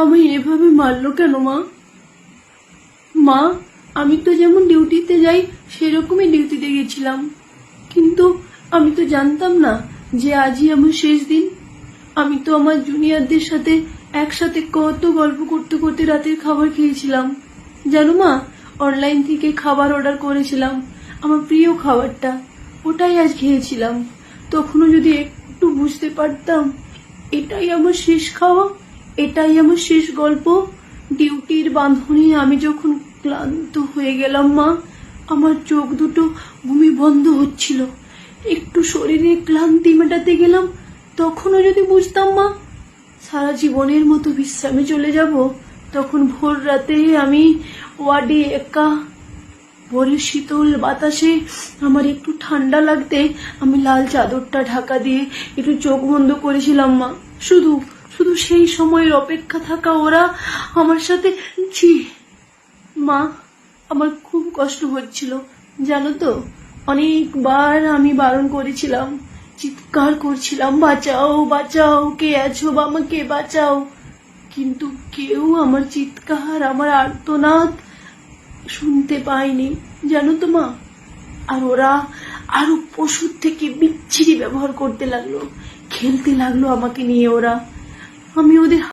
আমি এভাবে মারলো কেন, মা? মা, আমি তো যেমন ডিউটিতে যাই, সেরকমই ডিউটিতে গেছিলাম। কিন্তু আমি তো জানতাম না যে আজই আমার শেষ দিন। আমি তো আমার জুনিয়রদের সাথে একসাথে কত গল্প করতে করতে রাতের খাবার খেয়েছিলাম। জানো মা অনলাইন থেকে খাবার অর্ডার করেছিলাম, আমার প্রিয় খাবারটা, ওটাই আজ খেয়েছিলাম। তখনও যদি একটু বুঝতে পারতাম, এটাই আমার শেষ খাওয়া। এটাই আমার শেষ গল্প। ডিউটির বাঁধনে আমি যখন ক্লান্ত হয়ে গেলাম, মা, আমার চোখ দুটো ভূমি বন্ধ হচ্ছিল। একটু শরীরে ক্লান্তি মেটাতে গেলাম, তখনও যদি বুঝতাম, মা, সারা জীবনের মতো বিশ্রামে চলে যাব, তখন ভোর রাতে আমি ওয়ার্ডে একা ভোরের শীতল বাতাসে আমার একটু ঠান্ডা লাগতে আমি লাল চাদরটা ঢাকা দিয়ে একটু চোখ বন্ধ করেছিলাম, মা। শুধু শুধু সেই সময়ের অপেক্ষা থাকা ওরা আমার সাথে। মা, আমার খুব কষ্ট হচ্ছিল, জানো তো? অনেকবার আমি বারণ করেছিলাম, চিৎকার করছিলাম, বাঁচাও বাঁচাও, কে আছো আমাকে বাঁচাও। কিন্তু কেউ আমার চিৎকার, আমার আর্তনাদ শুনতে পাইনি জানো তো মা? আর ওরা আরও পশুর থেকে বিচ্ছিরি ব্যবহার করতে লাগল, খেলতে লাগল আমাকে নিয়ে ওরা। আমি ওদের